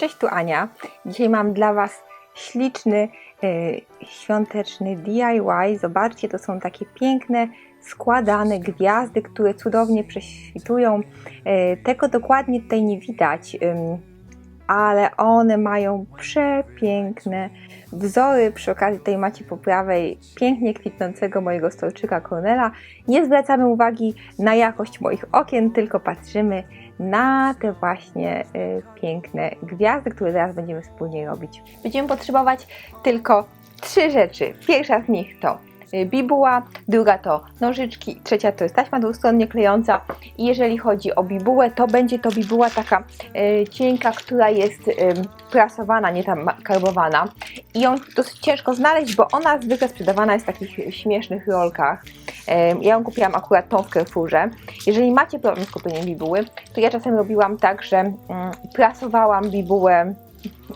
Cześć, tu Ania. Dzisiaj mam dla Was śliczny, e, świąteczny DIY. Zobaczcie, to są takie piękne, składane gwiazdy, które cudownie prześwitują. E, tego dokładnie tutaj nie widać, ale one mają przepiękne wzory. Przy okazji tutaj macie po prawej pięknie kwitnącego mojego stolczyka Cornela. Nie zwracamy uwagi na jakość moich okien, tylko patrzymy na te właśnie y, piękne gwiazdy, które zaraz będziemy wspólnie robić. Będziemy potrzebować tylko trzy rzeczy. Pierwsza z nich to bibuła, druga to nożyczki, trzecia to jest taśma dwustronnie klejąca i jeżeli chodzi o bibułę, to będzie to bibuła taka y, cienka, która jest y, prasowana, nie tam karbowana i ją dosyć ciężko znaleźć, bo ona zwykle sprzedawana jest w takich śmiesznych rolkach. Ja ją kupiłam akurat tą w Carrefourze. Jeżeli macie problem z kupieniem bibuły, to ja czasem robiłam tak, że mm, prasowałam bibułę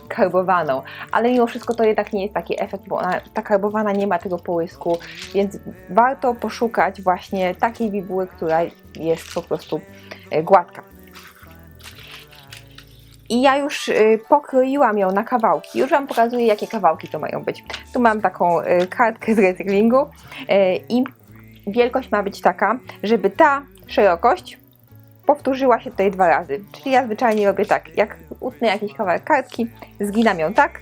karbowaną, ale mimo wszystko to jednak nie jest taki efekt, bo ona, ta karbowana nie ma tego połysku, więc warto poszukać właśnie takiej bibuły, która jest po prostu e, gładka. I ja już y, pokroiłam ją na kawałki. Już Wam pokazuję, jakie kawałki to mają być. Tu mam taką y, kartkę z recyklingu i wielkość ma być taka, żeby ta szerokość powtórzyła się tutaj dwa razy. Czyli ja zwyczajnie robię tak, jak utnę jakiś kawałek kartki, zginam ją tak,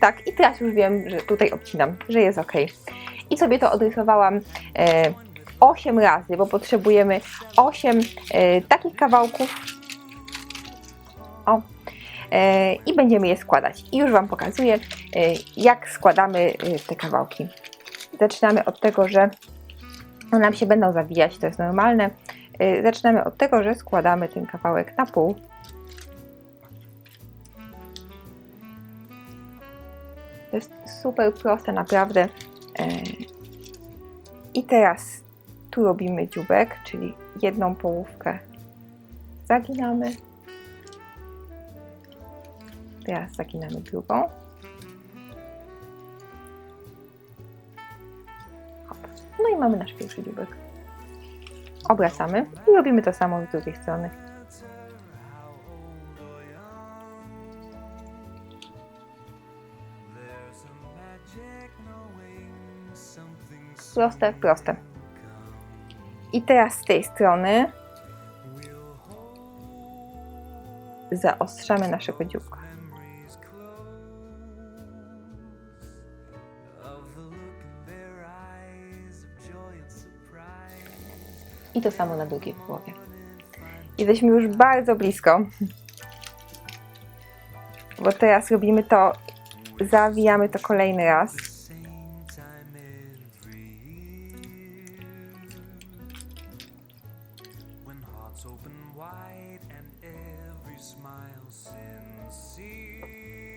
tak i teraz już wiem, że tutaj obcinam, że jest ok. I sobie to odrysowałam e, 8 razy, bo potrzebujemy 8 e, takich kawałków. O. E, I będziemy je składać. I już Wam pokazuję, e, jak składamy e, te kawałki. Zaczynamy od tego, że one nam się będą zawijać, to jest normalne. Y, Zaczynamy od tego, że składamy ten kawałek na pół. To jest super proste, naprawdę. Y, I teraz tu robimy dziubek, czyli jedną połówkę zaginamy. Teraz zaginamy drugą. Hop. No i mamy nasz pierwszy dziubek obracamy i robimy to samo z drugiej strony. Proste, proste. I teraz z tej strony zaostrzamy naszego dzióbka. I to samo na drugiej połowie. Jesteśmy już bardzo blisko. Bo teraz robimy to, zawijamy to kolejny raz.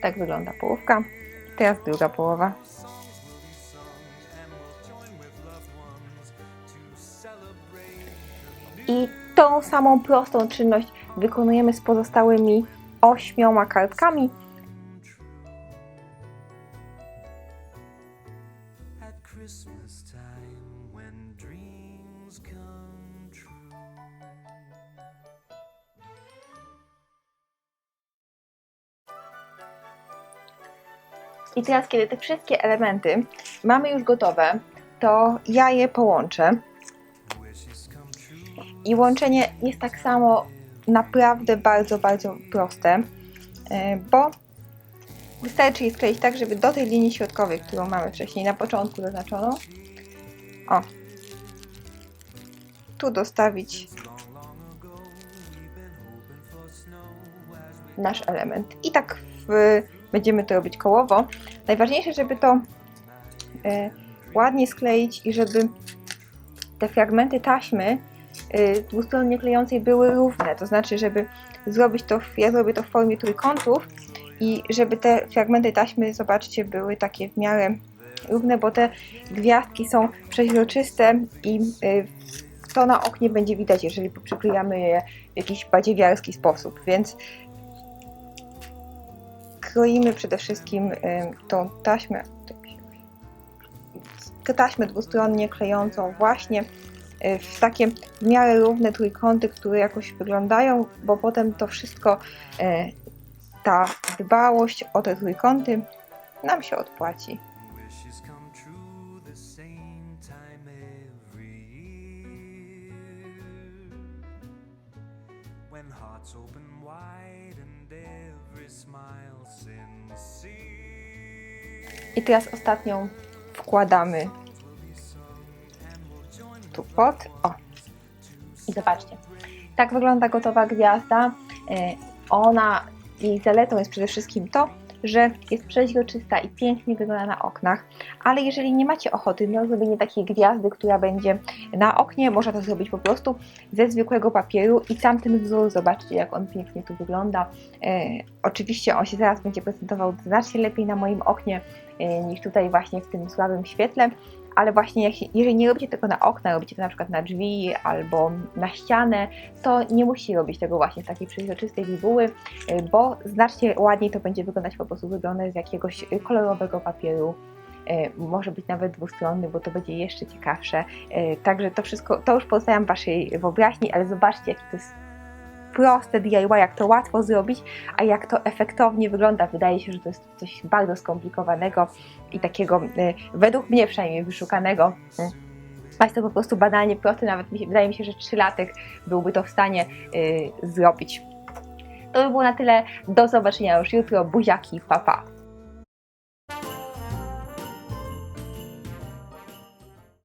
Tak wygląda połówka. Teraz druga połowa. Tą samą prostą czynność wykonujemy z pozostałymi ośmioma kartkami. I teraz, kiedy te wszystkie elementy mamy już gotowe, to ja je połączę. I łączenie jest tak samo naprawdę bardzo, bardzo proste, e, bo wystarczy je skleić tak, żeby do tej linii środkowej, którą mamy wcześniej na początku zaznaczoną, o, tu dostawić nasz element. I tak w, będziemy to robić kołowo. Najważniejsze, żeby to e, ładnie skleić i żeby te fragmenty taśmy y, dwustronnie klejącej były równe, to znaczy, żeby zrobić to, ja zrobię to w formie trójkątów i żeby te fragmenty taśmy, zobaczcie, były takie w miarę równe, bo te gwiazdki są przeźroczyste i y, to na oknie będzie widać, jeżeli przyklejamy je w jakiś badziewiarski sposób, więc kroimy przede wszystkim y, tą taśmę, taśmę dwustronnie klejącą właśnie y, w takie w miarę równe trójkąty, które jakoś wyglądają, bo potem to wszystko, y, ta dbałość o te trójkąty nam się odpłaci. Wishes come true the tu pod. O. I zobaczcie. Tak wygląda gotowa gwiazda. E, Ona, jej zaletą jest przede wszystkim to, że jest przeźroczysta i pięknie wygląda na oknach, ale jeżeli nie macie ochoty na zrobienie takiej gwiazdy, która będzie na oknie, można to zrobić po prostu ze zwykłego papieru i sam ten wzór, zobaczcie jak on pięknie tu wygląda. E, oczywiście on się zaraz będzie prezentował znacznie lepiej na moim oknie e, niż tutaj właśnie w tym słabym świetle, ale właśnie jak, się- jeżeli nie robicie tego na okna, robicie to na przykład na drzwi albo na ścianę, to nie musicie robić tego właśnie z takiej przeźroczystej bibuły, y, bo znacznie ładniej to będzie wyglądać po prostu wyglądać z jakiegoś kolorowego papieru. Y, Może być nawet dwustronny, bo to będzie jeszcze ciekawsze. Y, Także to wszystko, to już pozostawiam Waszej wyobraźni, ale zobaczcie, jakie to jest proste DIY, jak to łatwo zrobić, a jak to efektownie wygląda. Wydaje się, że to jest coś bardzo skomplikowanego i takiego, y, według mnie przynajmniej, wyszukanego. A jest to po prostu banalnie proste, nawet wydaje mi się, że trzylatek byłby to w stanie y, zrobić. To by było na tyle. Do zobaczenia już jutro. Buziaki, papa. Pa.